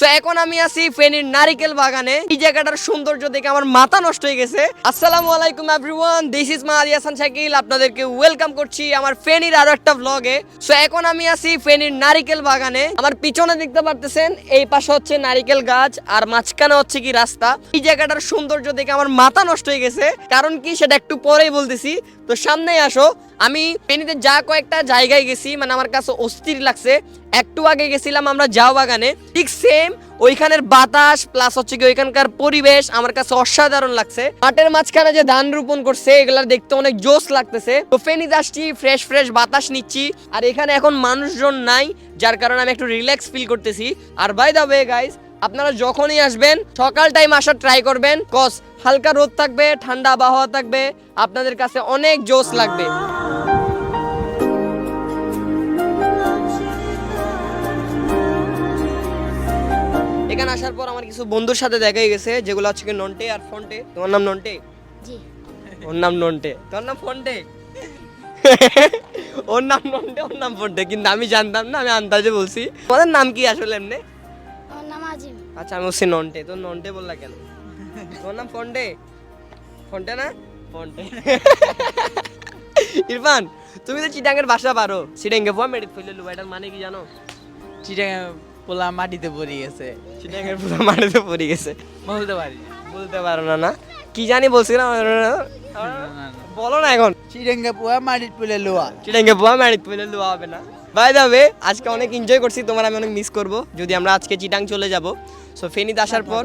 So এখন আমি আছি ফেনীর নারিকেল বাগানে। এই জায়গাটার সৌন্দর্য দেখে আমার মাথা নষ্ট হয়ে গেছে। আসসালামু আলাইকুম everyone this is Mahadi Hasan Shakil আপনাদেরকে ওয়েলকাম করছি আমার ফেনীর আরও একটা ব্লগে সো এখন আমি আছি ফেনীর নারিকেল বাগানে। আমার পিছনে দেখতে পারতেছেন, এই পাশে হচ্ছে নারিকেল গাছ, আর মাঝখানে হচ্ছে কি রাস্তা। এই জায়গাটার সৌন্দর্য দেখে আমার মাথা নষ্ট হয়ে গেছে। কারণ কি, সেটা একটু পরেই বলতেছি। তো, সামনেই আসো। আমি ফেনীতে যা কয়েকটা জায়গায় গেছি মানে আমার কাছে অস্থির লাগছে। একটু আগে গেছিলাম আমরা যাও বাগানে। ঠিক সেম ওইখানের বাতাস প্লাস হচ্ছে কি ওইখানকার পরিবেশ আমার কাছে অসাধারণ লাগছে। মাঠের মাঝখানে যে ধান রোপণ করছে এগুলা দেখতে অনেক জোস লাগতেছে। তো ফেনীতে আসছি ফ্রেশ ফ্রেশ বাতাস নিচ্ছি। আর এখানে এখন মানুষজন নাই, যার কারণে আমি একটু রিল্যাক্স ফিল করতেছি। আর বাই দা ওয়ে গাইস আপনারা যখনই আসবেন, সকাল টাইম আসার ট্রাই করবেন কস হালকা রোদ থাকবে ঠান্ডা আবহাওয়া থাকবে আপনাদের কাছে অনেক জোস লাগবে। এখানে আসার পর আমার কিছু বন্ধুর সাথে দেখা গেছে যেগুলো হচ্ছে কি নন্টে আর ফন্টে। তোমার নাম নন্টে? জি। ওর নাম নন্টে। তোমার নাম ফন্টে? ওর নাম নন্টে ওর নাম ফন্টে। কিন্তু আমি জানতাম না আমি আন্দাজে বলছি। তোমাদের নাম কি আসলে এমনি? আমার নাম আজিম। আচ্ছা আমি বলছি নন্টে। তোর নন্টে বললা কেন? তোর নাম ফন্ডে? ফন্ডে না? ফন্টে ইরফান তুমি তো চিটাঙ্গের বাসা পারো। চিটাঙ্গে পোয়া মেডিট ফেলে লুবাইটার মানে কি জানো? চিটাঙ্গে পোলা মাটিতে পড়ে গেছে। চিটাঙ্গের পোলা মাটিতে পড়ে গেছে। বলতে পারি। বলতে পারো না না। কি জানি বলছিলাম বলো না এখন। চিটাঙ্গা পোয়া মাটির পুলে লোয়া। চিটাঙ্গে পোয়া ম্যারিট পেলে দেওয়া হবে না। বাই দা ওয়ে আজকে অনেক এনজয় করছি তোমার আমি অনেক মিস করব। যদি আমরা আজকে চিটাং চলে যাব। সো ফেনীতে আসার পর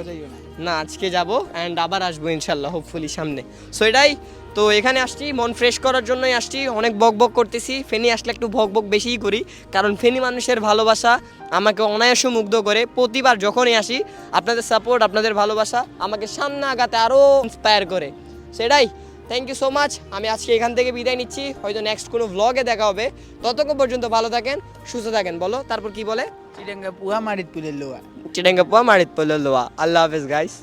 না আজকে যাব অ্যান্ড আবার আসব ইনশাল্লাহ হোপফুলি সামনে। সো এটাই। তো এখানে আসছি মন ফ্রেশ করার জন্যই আসছি। অনেক বক বক করতেছি। ফেনী আসলে একটু ভক বক বেশিই করি। কারণ ফেনী মানুষের ভালোবাসা আমাকে অনায়াসে মুগ্ধ করে। প্রতিবার যখনই আসি আপনাদের সাপোর্ট আপনাদের ভালোবাসা আমাকে সামনে আগাতে আরও ইন্সপায়ার করে। সেটাই থ্যাংক ইউ সো মাচ আমি আজকে এখান থেকে বিদায় নিচ্ছি। হয়তো নেক্সট কোনো ভ্লগে দেখা হবে। ততক্ষণ পর্যন্ত ভালো থাকেন সুস্থ থাকেন বলো। তারপর কি বলে? চিটাঙ্গা পুয়া মারিত পুলের লোয়া। চিটাঙ্গা পুয়া মারিত পুলের লোয়া। আল্লাহ হাফেজ গাইস